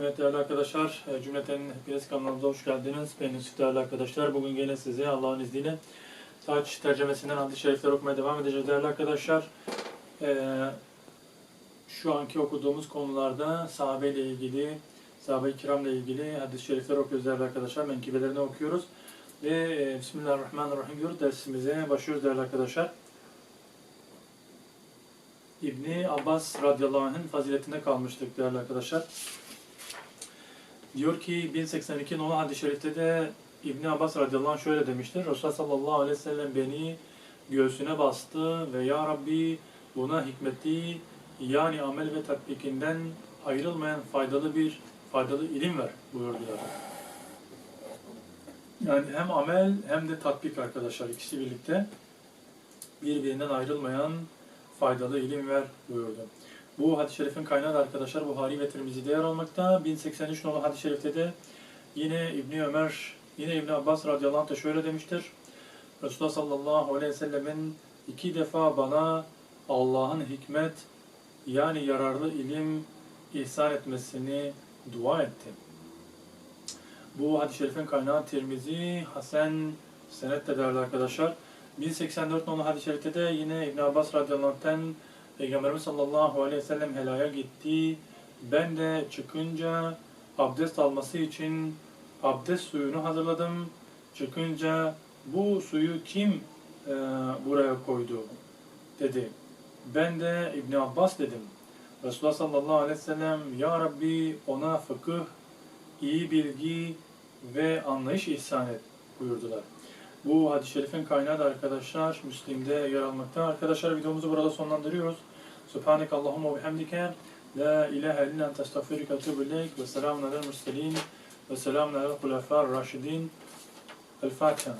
Evet değerli arkadaşlar, e, cümleten hepiniz kanalımıza hoş geldiniz. Ben Yusuf değerli arkadaşlar. Bugün yine size Allah'ın izniyle Saç tercemesinden hadis-i şerifler okumaya devam edeceğiz değerli arkadaşlar. Ee, şu anki okuduğumuz konularda sahabe ile ilgili, sahabe-i kiramla ilgili hadis-i şerifler okuyoruz değerli arkadaşlar. Menkibelerini okuyoruz. Ve e, Bismillahirrahmanirrahim diyoruz dersimize başlıyoruz değerli arkadaşlar. İbni Abbas radıyallahu anh'ın faziletinde kalmıştık değerli arkadaşlar. Diyor ki 1082 nolu hadis-i şerifte de İbni Abbas radıyallahu anh şöyle demiştir. Resulullah sallallahu aleyhi ve sellem beni göğsüne bastı ve Ya Rabbi buna hikmeti yani amel ve tatbikinden ayrılmayan faydalı bir faydalı ilim ver buyurdular. Yani hem amel hem de tatbik arkadaşlar ikisi birlikte birbirinden ayrılmayan faydalı ilim ver buyurdu. Bu hadis-i şerifin kaynağı da arkadaşlar Buhari ve Tirmizi'de yer almakta. 1083 nolu hadis-i şerifte de yine İbni Ömer, yine İbni Abbas radıyallahu anh da şöyle demiştir. Resulullah sallallahu aleyhi ve sellemin iki defa bana Allah'ın hikmet yani yararlı ilim ihsan etmesini dua etti. Bu hadis-i şerifin kaynağı Tirmizi, Hasan senetle değerli arkadaşlar. 1084 nolu hadis-i şerifte de yine İbn Abbas radıyallahu anh'ten Peygamberimiz sallallahu aleyhi ve sellem helaya gitti. Ben de çıkınca abdest alması için abdest suyunu hazırladım. Çıkınca bu suyu kim e, buraya koydu dedi. Ben de İbn Abbas dedim. Resulullah sallallahu aleyhi ve sellem Ya Rabbi ona fıkıh, iyi bilgi ve anlayış ihsan et buyurdular. Bu hadis-i şerifin kaynağı da arkadaşlar Müslim'de yer almakta. Arkadaşlar videomuzu burada sonlandırıyoruz. Subhanek Allahumma bihamdike La ilahe illa ente estağfiruke ve etûbü ileyk ve selamun alel murselin ve selamun alel hulefâ'r raşidin. El Fatiha.